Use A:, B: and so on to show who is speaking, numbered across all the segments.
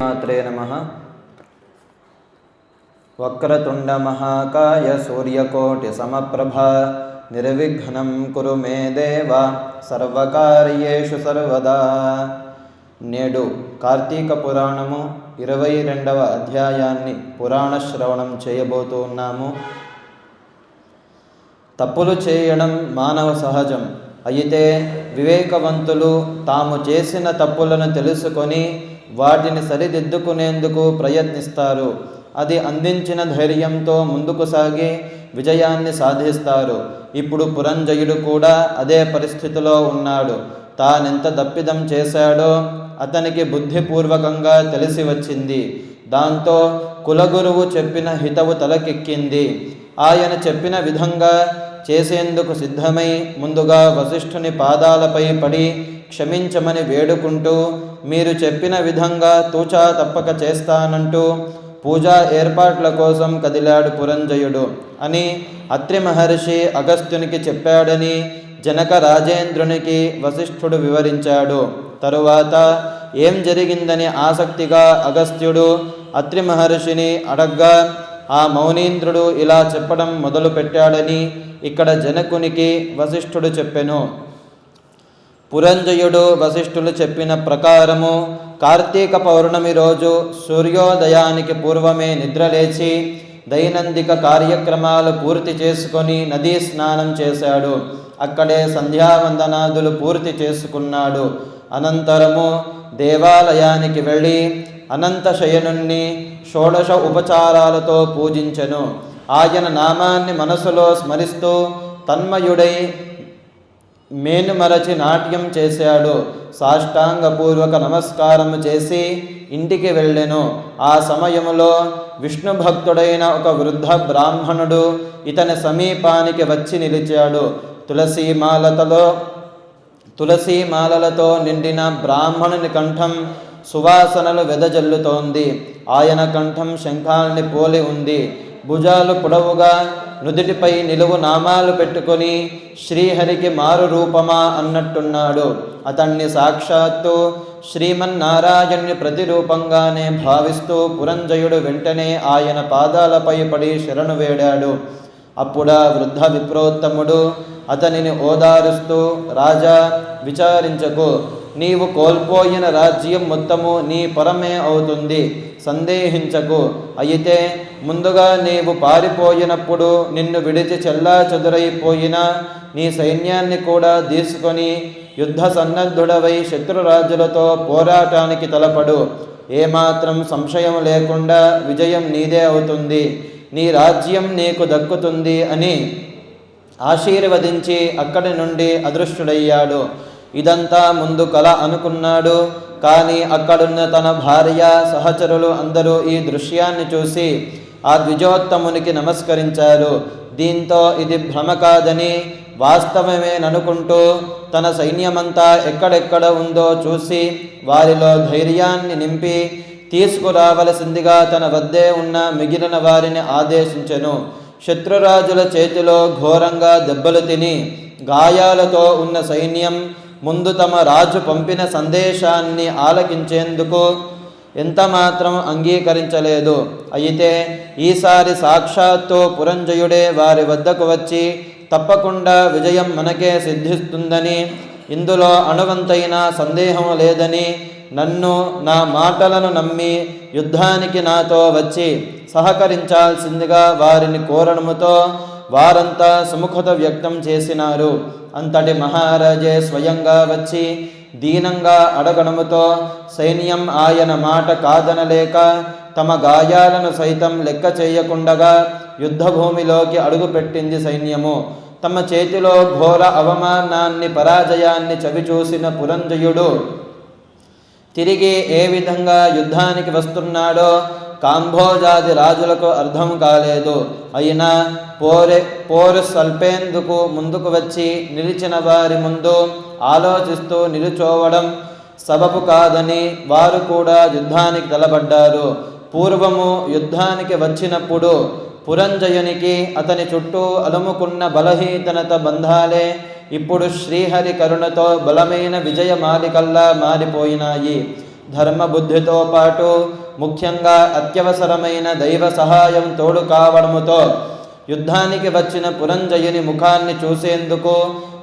A: మాత్రే నమ. వక్రతుండమహాకాయ సూర్యకోటి సమప్రభ నిర్విఘ్నం కురు మే దేవ సర్వకార్యేషు సర్వదా. నేడు కార్తీక పురాణము ఇరవై రెండవ అధ్యాయాన్ని పురాణ శ్రవణం చేయబోతూ ఉన్నాము. తప్పులు చేయడం మానవ సహజం. అయితే వివేకవంతులు తాము చేసిన తప్పులను తెలుసుకొని వాటిని సరిదిద్దుకునేందుకు ప్రయత్నిస్తారు. అది అందించిన ధైర్యంతో ముందుకు సాగి విజయాన్ని సాధిస్తారు. ఇప్పుడు పురంజయుడు కూడా అదే పరిస్థితిలో ఉన్నాడు. తానెంత దప్పిదం చేశాడో అతనికి బుద్ధిపూర్వకంగా తెలిసి వచ్చింది. దాంతో కులగురువు చెప్పిన హితవు తలకెక్కింది. ఆయన చెప్పిన విధంగా చేసేందుకు సిద్ధమై ముందుగా వశిష్ఠుని పాదాలపై పడి క్షమించమని వేడుకుంటూ మీరు చెప్పిన విధంగా తూచా తప్పక చేస్తానంటూ పూజా ఏర్పాట్ల కోసం కదిలాడు పురంజయుడు. అని అత్రి మహర్షి అగస్త్యునికి చెప్పాడని జనక రాజేంద్రునికి వశిష్ఠుడు వివరించాడు. తరువాత ఏం జరిగిందని ఆసక్తిగా అగస్త్యుడు అత్రి మహర్షిని అడగ్గా ఆ మౌనీంద్రుడు ఇలా చెప్పడం మొదలుపెట్టాడని ఇక్కడ జనకునికి వశిష్ఠుడు చెప్పెను. పురంజయుడు వశిష్ఠులు చెప్పిన ప్రకారము కార్తీక పౌర్ణమి రోజు సూర్యోదయానికి పూర్వమే నిద్రలేచి దైనందిక కార్యక్రమాలు పూర్తి చేసుకొని నదీ స్నానం చేశాడు. అక్కడే సంధ్యావందనాదులు పూర్తి చేసుకున్నాడు. అనంతరము దేవాలయానికి వెళ్ళి అనంత శయనుణ్ణి షోడశ ఉపచారాలతో పూజించెను. ఆయన నామాన్ని మనసులో స్మరిస్తూ తన్మయుడై మేనుమరచి నాట్యం చేశాడు. సాష్టాంగపూర్వక నమస్కారం చేసి ఇంటికి వెళ్ళెను. ఆ సమయంలో విష్ణు భక్తుడైన ఒక వృద్ధ బ్రాహ్మణుడు ఇతని సమీపానికి వచ్చి నిలిచాడు. తులసీమాలతలో తులసీమాలలతో నిండిన బ్రాహ్మణుని కంఠం సువాసనలు వెదజల్లుతోంది. ఆయన కంఠం శంఖాల్ని పోలి ఉంది. భుజాలు పొడవుగా నుదుటిపై నిలువు నామాలు పెట్టుకొని శ్రీహరికి మారు రూపమా అన్నట్టున్నాడు. అతన్ని సాక్షాత్తు శ్రీమన్నారాయణ్ణి ప్రతిరూపంగానే భావిస్తూ పురంజయుడు వెంటనే ఆయన పాదాలపై పడి శరణు వేడాడు. అప్పుడా వృద్ధ విప్రోత్తముడు అతనిని ఓదారుస్తూ రాజా విచారించకు. నీవు కోల్పోయిన రాజ్యం మొత్తము నీ పరమే అవుతుంది. సందేహించకు. అయితే ముందుగా నీవు పారిపోయినప్పుడు నిన్ను విడిచి చెల్లా చెదురైపోయిన నీ సైన్యాన్ని కూడా తీసుకొని యుద్ధ సన్నద్ధుడవై శత్రురాజులతో పోరాటానికి తలపడు. ఏమాత్రం సంశయం లేకుండా విజయం నీదే అవుతుంది. నీ రాజ్యం నీకు దక్కుతుంది అని ఆశీర్వదించి అక్కడి నుండి అదృష్టుడయ్యాడు ఇదంతా ముందు కల అనుకున్నాడు. కానీ అక్కడున్న తన భార్య సహచరులు అందరూ ఈ దృశ్యాన్ని చూసి ఆ ద్విజోత్తమునికి నమస్కరించారు. దీంతో ఇది భ్రమ కాదని వాస్తవమేననుకుంటూ తన సైన్యమంతా ఎక్కడెక్కడ ఉందో చూసి వారిలో ధైర్యాన్ని నింపి తీసుకురావలసిందిగా తన వద్దే ఉన్న మిగిలిన వారిని ఆదేశించెను. శత్రురాజుల చేతిలో ఘోరంగా దెబ్బలు తిని గాయాలతో ఉన్న సైన్యం ముందు తమ రాజు పంపిన సందేశాన్ని ఆలకించేందుకు ఎంత మాత్రం అంగీకరించలేదు. అయితే ఈసారి సాక్షాత్తు పురంజయుడే వారి వద్దకు వచ్చి తప్పకుండా విజయం మనకే సిద్ధిస్తుందని ఇందులో అణువంతైన సందేహం లేదని నన్ను నా మాటలను నమ్మి యుద్ధానికి నాతో వచ్చి సహకరించాల్సిందిగా వారిని కోరడముతో వారంతా సుముఖత వ్యక్తం చేసినారు. అంతటి మహారాజే స్వయంగా వచ్చి దీనంగా అడగడముతో సైన్యం ఆయన మాట కాదనలేక తమ గాయాలను సైతం లెక్క చేయకుండగా యుద్ధభూమిలోకి అడుగుపెట్టింది సైన్యము. తమ చేతిలో ఘోర అవమానాన్ని పరాజయాన్ని చవిచూసిన పురంజయుడు తిరిగి ఏ విధంగా యుద్ధానికి వస్తున్నాడో కాంభోజాది రాజులకు అర్థం కాలేదు. అయినా పోరె పోరు స్వల్పేందుకు ముందుకు వచ్చి నిలిచిన వారి ముందు ఆలోచిస్తూ నిలుచోవడం సబబు కాదని వారు కూడా యుద్ధానికి తలబడ్డారు. పూర్వము యుద్ధానికి వచ్చినప్పుడు పురంజయునికి అతని చుట్టూ అలుముకున్న బలహీనత బంధాలే ఇప్పుడు శ్రీహరి కరుణతో బలమైన విజయమాలికల్లా మారిపోయినాయి. ధర్మబుద్ధితో పాటు ముఖ్యంగా అత్యవసరమైన దైవ సహాయం తోడు కావడముతో యుద్ధానికి వచ్చిన పురంజయుని ముఖాన్ని చూసేందుకు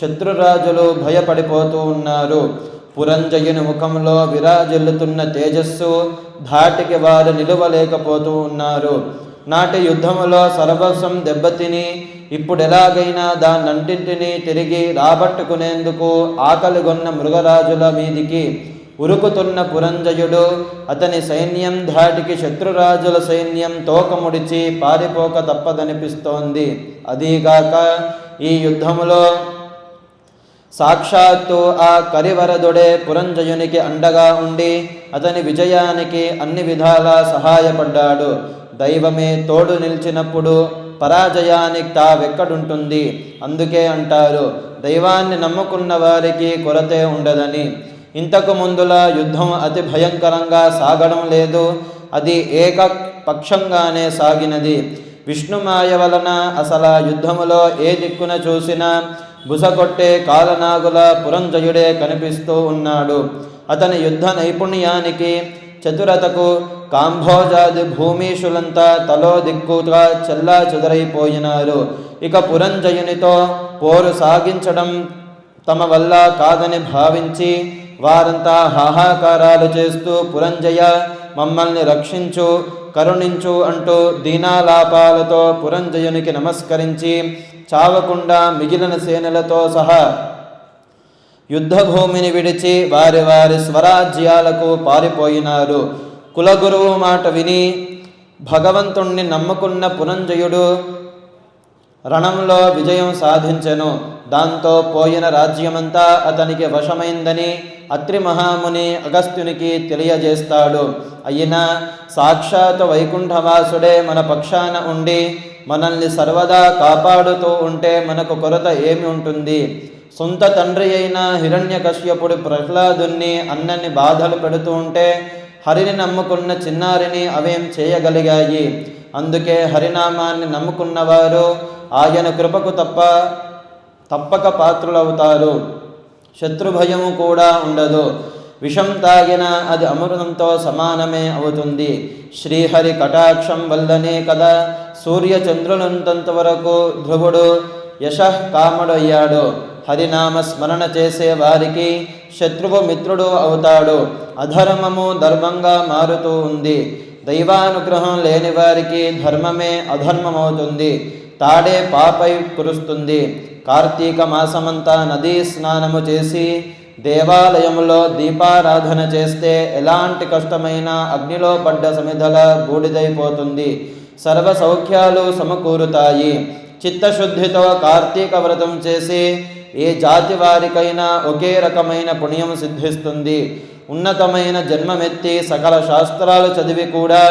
A: శత్రురాజులు భయపడిపోతూ ఉన్నారు. పురంజయుని ముఖంలో విరాజిల్లుతున్న తేజస్సు ధాటికి వారు నిలువలేకపోతూ ఉన్నారు. నాటి యుద్ధములో సర్వస్వం దెబ్బతిని ఇప్పుడు ఎలాగైనా దాన్నంటింటినీ తిరిగి రాబట్టుకునేందుకు ఆకలిగొన్న మృగరాజుల మీదికి ఉరుకుతున్న పురంజయుడు అతని సైన్యం ధాటికి శత్రురాజుల సైన్యం తోకముడిచి పారిపోక తప్పదనిపిస్తోంది. అదీగాక ఈ యుద్ధములో సాక్షాత్తు ఆ కరివరదుడే పురంజయునికి అండగా ఉండి అతని విజయానికి అన్ని విధాలా సహాయపడ్డాడు. దైవమే తోడు నిలిచినప్పుడు పరాజయానికి తావెక్కడుంటుంది? అందుకే అంటారు దైవాన్ని నమ్ముకున్న వారికి కొరతే ఉండదని. ఇంతకు ముందులా యుద్ధం అతి భయంకరంగా సాగడం లేదు. అది ఏకపక్షంగానే సాగినది. విష్ణుమాయ వలన అసలు యుద్ధములో ఏ దిక్కున చూసినా బుసగొట్టే కాలనాగుల పురంజయుడే కనిపిస్తూ ఉన్నాడు. అతని యుద్ధ నైపుణ్యానికి చతురతకు కాంభోజాది భూమీషులంతా తలో దిక్కుగా చెల్లా చెదరైపోయినారు. ఇక పురంజయునితో పోరు సాగించడం తమ వల్ల కాదని భావించి వారంతా హాహాకారాలు చేస్తూ పురంజయ మమ్మల్ని రక్షించు కరుణించు అంటూ దీనాలాపాలతో పురంజయునికి నమస్కరించి చావకుండా మిగిలిన సేనలతో సహా యుద్ధభూమిని విడిచి వారి వారి స్వరాజ్యాలకు పారిపోయినారు. కులగురువు మాట విని భగవంతుణ్ణి నమ్ముకున్న పురంజయుడు రణంలో విజయం సాధించెను. దాంతో పోయిన రాజ్యమంతా అతనికి వశమైందని అత్రి మహాముని అగస్త్యునికి తెలియజేస్తాడు. అయినా సాక్షాత్ వైకుంఠవాసుడే మన పక్షాన ఉండి మనల్ని సర్వదా కాపాడుతూ ఉంటే మనకు కొరత ఏమి ఉంటుంది? సొంత తండ్రి అయిన హిరణ్యకశ్యపుడు ప్రహ్లాదుని అన్నని బాధలు పెడుతూ ఉంటే హరిని నమ్ముకున్న చిన్నారిని అవేం చేయగలిగాయి? అందుకే హరినామాన్ని నమ్ముకున్నవారు ఆయన కృపకు తప్ప తప్పక పాత్రులవుతారు. శత్రుభయము కూడా ఉండదు. విషం తాగిన అది అమృతంతో సమానమే అవుతుంది. శ్రీహరి కటాక్షం వల్లనే కదా సూర్యచంద్రులంతంత వరకు ధ్రువుడు యశః కాముడయ్యాడు. హరినామ స్మరణ చేసే వారికి శత్రువు మిత్రుడు అవుతాడు. అధర్మము ధర్మంగా మారుతూ ఉంది. దైవానుగ్రహం లేని వారికి ధర్మమే అధర్మమవుతుంది. తాడే పాపై కురుస్తుంది. కార్తీక మాసమంతా నదీ స్నానము చేసి దేవాలయంలో దీపారాధన చేస్తే ఎలాంటి కష్టమైన అగ్నిలో పడ్డ సమిధల బూడిదైపోతుంది. సర్వ సౌఖ్యాలు సమకూరుతాయి. చిత్తశుద్ధితో కార్తీక వ్రతం చేసి ఏ జాతి వారికైనా ఒకే రకమైన పుణ్యం సిద్ధిస్తుంది. ఉన్నతమైన జన్మమెత్తి సకల శాస్త్రాలు చదివి కూడా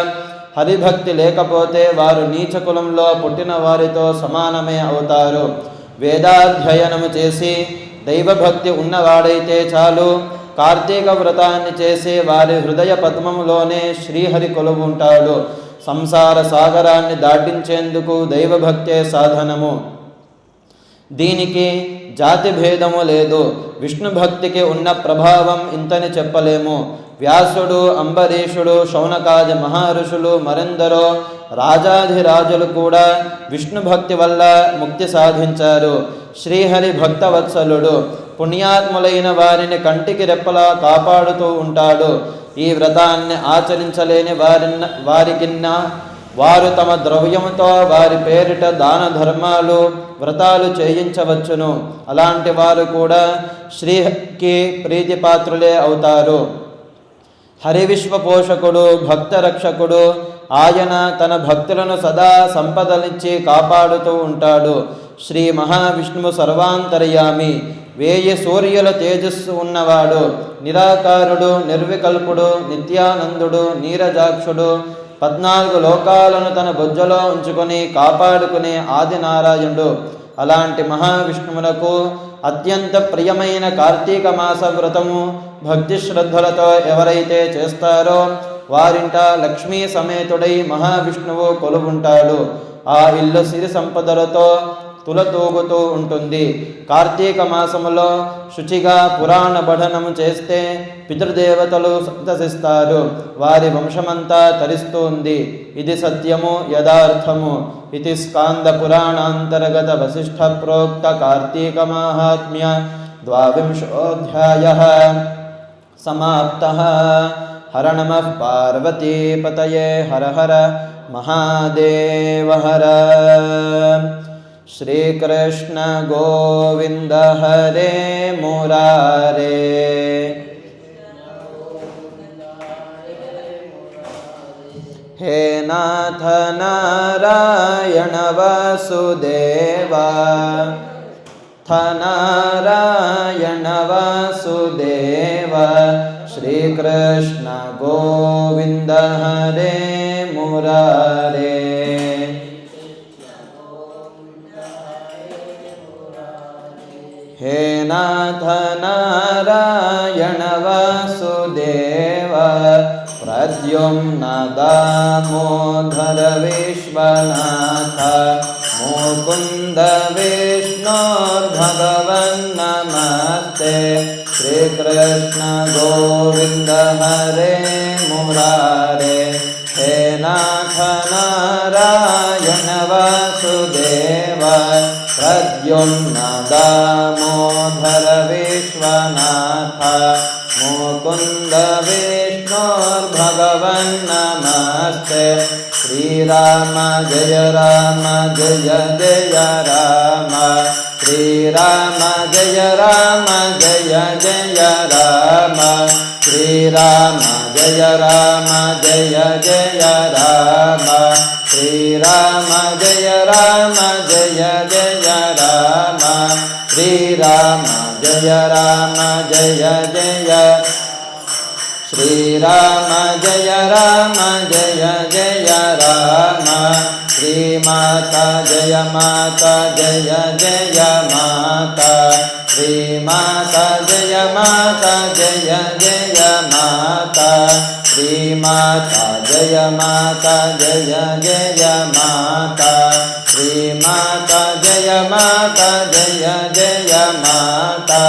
A: హరిభక్తి లేకపోతే వారు నీచ కులంలో పుట్టిన వారితో సమానమే అవుతారు. వేదాధ్యయనము చేసి దైవభక్తి ఉన్నవాడైతే చాలు. కార్తీక వ్రతాన్ని చేసే వారి హృదయ పద్మంలోనే శ్రీహరి కొలువుంటాడు. సంసార సాగరాన్ని దాటించేందుకు దైవభక్తే సాధనము. దీనికి జాతి భేదము లేదు. విష్ణు భక్తికి ఉన్న ప్రభావం ఇంతని చెప్పలేము. వ్యాసుడు అంబరీషుడు శౌనకాది మహర్షులు మరెందరో రాజాధిరాజులు కూడా విష్ణు భక్తి వల్ల ముక్తి సాధించారు. శ్రీహరి భక్తవత్సలుడు పుణ్యాత్ములైన వారిని కంటికి రెప్పలా కాపాడుతూ ఉంటాడు. ఈ వ్రతాన్ని ఆచరించలేని వారిన్న వారికిన్న వారు తమ ద్రవ్యంతో వారి పేరిట దాన ధర్మాలు వ్రతాలు చేయించవచ్చును. అలాంటి వారు కూడా శ్రీకి ప్రీతిపాత్రులే అవుతారు. హరివిశ్వ పోషకుడు భక్త రక్షకుడు. ఆయన తన భక్తులను సదా సంపదలిచ్చి కాపాడుతూ ఉంటాడు. శ్రీ మహావిష్ణువు సర్వాంతర్యామి. వేయి సూర్యుల తేజస్సు ఉన్నవాడు. నిరాకారుడు నిర్వికల్పుడు నిత్యానందుడు నీరజాక్షుడు. పద్నాలుగు లోకాలను తన బొజ్జలో ఉంచుకొని కాపాడుకునే ఆదినారాయణుడు. అలాంటి మహావిష్ణువులకు అత్యంత ప్రియమైన కార్తీక మాస వ్రతము భక్తి శ్రద్ధలతో ఎవరైతే చేస్తారో వారింట లక్ష్మీ సమేతుడై మహావిష్ణువు కొలువుంటాడు. ఆ ఇల్లు సిరి సంపదలతో తులతూగుతూ ఉంటుంది. కార్తీక మాసములో శుచిగా పురాణ పఠనము చేస్తే పితృదేవతలు సంతసిస్తారు వారి వంశమంతా తరిస్తుంది. ఇది సత్యము యథార్థము. ఇది స్కాంద పురాణాంతర్గత వశిష్ఠ ప్రోక్త కార్తీక మాహాత్మ్య ద్వావింశోధ్యాయ. సమాప్త. హర నమ పార్వతీపతయే హర హర. మహాదేవ హర. श्रीकृष्ण गोविन्द हरे मुरारे। हे नाथ नारायण वासुदेवा। नारायण वासुदेव। श्रीकृष्ण गोविन्द हरे मुरारे नाथ नारायण वासुदेव प्रद्युम्न दामोदर विश्वनाथ मुकुन्द विष्णोर्भगवन्नमस्ते श्रीकृष्ण गोविन्द हरे मुरारे हे नाथ नारायण वासुदेव प्रद्युम्न दामोदर विष्णोर्भगवन्नमस्ते श्रीराम जय राम जय जय राम श्रीराम जय राम जय जय राम श्रीराम जय राम जय जय राम श्रीराम जय राम जय जय राम श्रीराम जय राम जय जय श्रीराम जय राम, जय जय राम। श्रीमाता जय माता, जय जय माता। श्रीमाता जय माता, जय जय माता। श्रीमाता जय माता, जय जय माता। श्रीमाता जय माता, जय जय माता।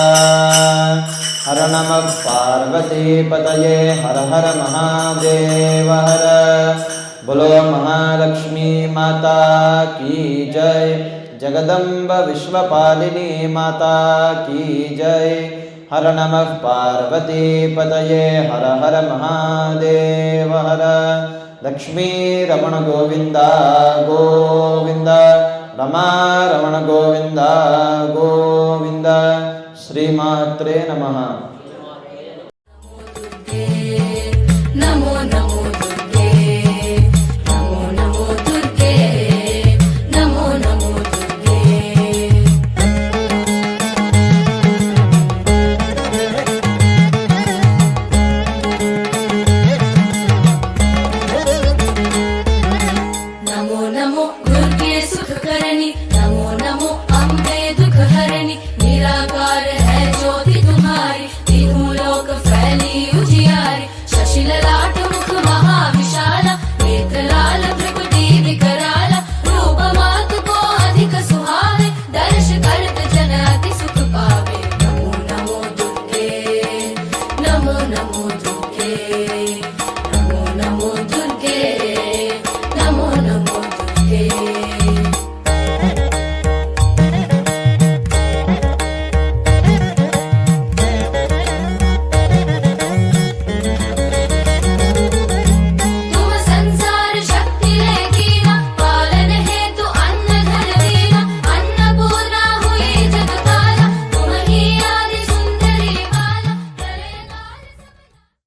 A: हर नमः पार्वतीपतये हर हर महादेव हर। बोलो महालक्ष्मी माता की जय। जगदम्ब विश्वपालिनी माता की जय। हर नमः पार्वतीपतये हर हर महादेव हर। लक्ष्मी रमण गोविन्द गोविन्द। रमारमण गोविन्द गोविन्द श्रीमात्रे नमः
B: नमो नमो दुर्गे नमो नमो दुर्गे नमो नमो दुर्गे नमो नमो दुर्गे सुखकरणी